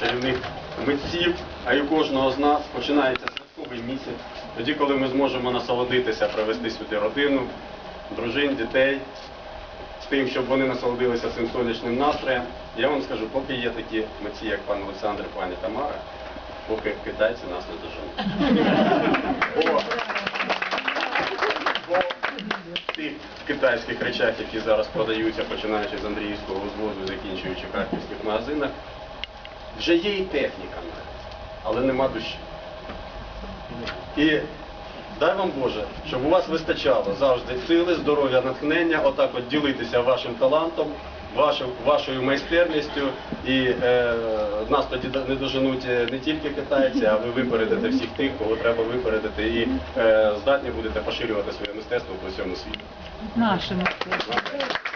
чарівних митців, а й у кожного з нас починається святковий місяць, тоді, коли ми зможемо насолодитися, привезти сюди родину, дружин, дітей, з тим, щоб вони насолодилися цим сонячним настроєм. Я вам скажу, поки є такі митці, як пан Олександр, пані Тамара, поки китайці нас не доженуть. В китайських речах, які зараз продаються, починаючи з Андріївського узвозу, закінчуючи в харківських магазинах, вже є і техніка але нема душі. І дай вам Боже, щоб у вас вистачало завжди сили, здоров'я, натхнення, отак от ділитися вашим талантом, вашою, вашою майстерністю. І е, нас тоді не доженуть не тільки китайці, а ви випередите всіх тих, кого треба випередити, і е, здатні будете поширювати своє мистецтво по всьому світу. Нашими. Нашими.